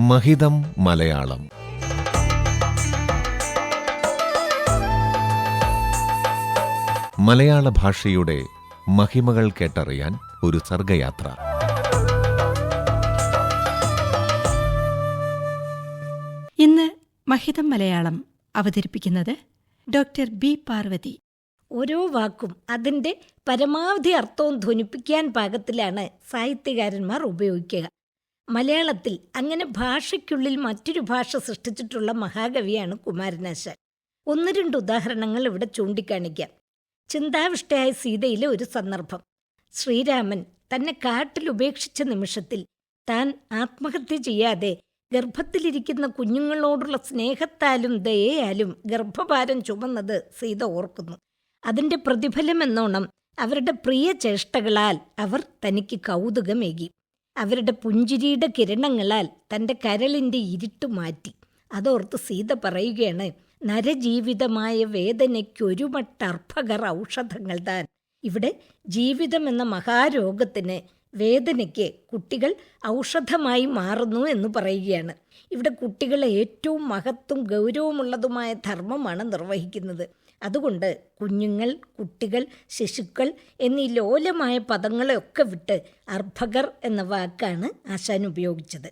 മഹിതം മലയാളം. മലയാള ഭാഷയുടെ മഹിമകൾ കേട്ടറിയാൻ ഒരു സർഗയാത്ര. ഇന്ന് മഹിതം മലയാളം അവതരിപ്പിക്കുന്നത് ഡോക്ടർ ബി പാർവതി. ഓരോ വാക്കും അതിന്റെ പരമാവധി അർത്ഥവും ധ്വനിപ്പിക്കാൻ പാകത്തിലാണ് സാഹിത്യകാരന്മാർ ഉപയോഗിക്കുക. മലയാളത്തിൽ അങ്ങനെ ഭാഷയ്ക്കുള്ളിൽ മറ്റൊരു ഭാഷ സൃഷ്ടിച്ചിട്ടുള്ള മഹാകവിയാണ് കുമാരനാശാൻ. ഒന്ന് രണ്ട് ഉദാഹരണങ്ങൾ ഇവിടെ ചൂണ്ടിക്കാണിക്കാം. ചിന്താവിഷ്ടയായ സീതയിലെ ഒരു സന്ദർഭം. ശ്രീരാമൻ തന്നെ കാട്ടിൽ ഉപേക്ഷിച്ച നിമിഷത്തിൽ താൻ ആത്മഹത്യ ചെയ്യാതെ ഗർഭത്തിലിരിക്കുന്ന കുഞ്ഞുങ്ങളോടുള്ള സ്നേഹത്താലും ദയയാലും ഗർഭഭാരം ചുമന്നത് സീത ഓർക്കുന്നു. അതിന്റെ പ്രതിഫലമെന്നോണം അവരുടെ പ്രിയ ചേഷ്ടകളാൽ അവർ തനിക്ക് കൗതുകമേകി. അവരുടെ പുഞ്ചിരിയുടെ കിരണങ്ങളാൽ തന്റെ കരളിന്റെ ഇരുട്ട് മാറ്റി. അതോർത്ത് സീത പറയുകയാണ് നരജീവിതമായ വേദനയ്ക്കൊരുമട്ടർഭകർ ഔഷധങ്ങൾ താൻ. ഇവിടെ ജീവിതം എന്ന മഹാരോഗത്തിന് വേദനയ്ക്ക് കുട്ടികൾ ഔഷധമായി മാറുന്നു എന്ന് പറയുകയാണ്. ഇവിടെ കുട്ടികളെ ഏറ്റവും മഹത്തും ഗൗരവമുള്ളതുമായ ധർമ്മമാണ് നിർവഹിക്കുന്നത്. അതുകൊണ്ട് കുഞ്ഞുങ്ങൾ കുട്ടികൾ ശിശുക്കൾ എന്നീ ലോലമായ പദങ്ങളെയൊക്കെ വിട്ട് അർഭകർ എന്ന വാക്കാണ് ആശാൻ ഉപയോഗിച്ചത്.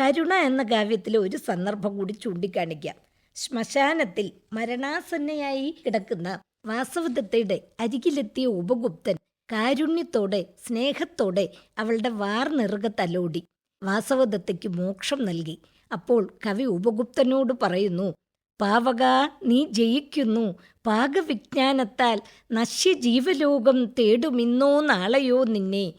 കരുണ എന്ന കാവ്യത്തിലെ ഒരു സന്ദർഭം കൂടി ചൂണ്ടിക്കാണിക്കാം. ശ്മശാനത്തിൽ മരണാസന്നയായി കിടക്കുന്ന വാസവദത്തയുടെ അരികിലെത്തിയ ഉപഗുപ്തൻ കാരുണ്യത്തോടെ സ്നേഹത്തോടെ അവളുടെ വാർനിറുക തലോടി. വാസവദത്തയ്ക്ക് മോക്ഷം നൽകി. അപ്പോൾ കവി ഉപഗുപ്തനോട് പറയുന്നു പാവക നീ ജയിക്കുന്നു. പാകവിജ്ഞാനത്താൽ നശ്യ ജീവലോകം തേടുമിന്നോ നാളെയോ നിന്നെ.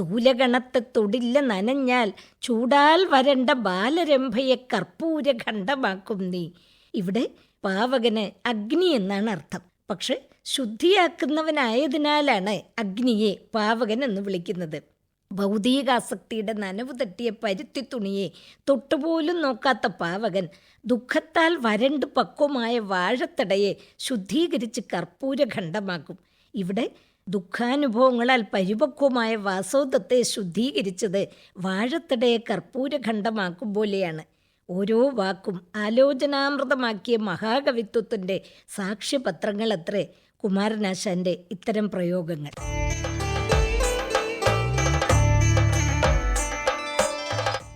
തൂലഗണത്തെ തൊടില്ല നനഞ്ഞാൽ ചൂടാൽ വരണ്ട ബാലരംഭയെ കർപ്പൂര ഖണ്ഡമാക്കും നീ. ഇവിടെ പാവകന് അഗ്നി എന്നാണ് അർത്ഥം. പക്ഷെ ശുദ്ധിയാക്കുന്നവനായതിനാലാണ് അഗ്നിയെ പാവകൻ എന്ന് വിളിക്കുന്നത്. ഭൗതികാസക്തിയുടെ നനവ് തട്ടിയ പരുത്തി തുണിയെ തൊട്ടുപോലും നോക്കാത്ത പാവകൻ ദുഃഖത്താൽ വരണ്ട് പക്വമായ വാഴത്തടയെ ശുദ്ധീകരിച്ച് കർപ്പൂരഖണ്ഡമാക്കും ഇവിടെ ദുഃഖാനുഭവങ്ങളാൽ പരിപക്വമായ വാസോദത്തെ ശുദ്ധീകരിച്ചത് വാഴത്തടയെ കർപ്പൂരഖണ്ഡമാക്കും പോലെയാണ്. ഓരോ വാക്കും ആലോചനാമൃതമാക്കിയ മഹാകവിത്വത്തിന്റെ സാക്ഷ്യപത്രങ്ങളത്രേ. കുമാരനാശാന്റെ ഇത്തരം പ്രയോഗങ്ങൾ.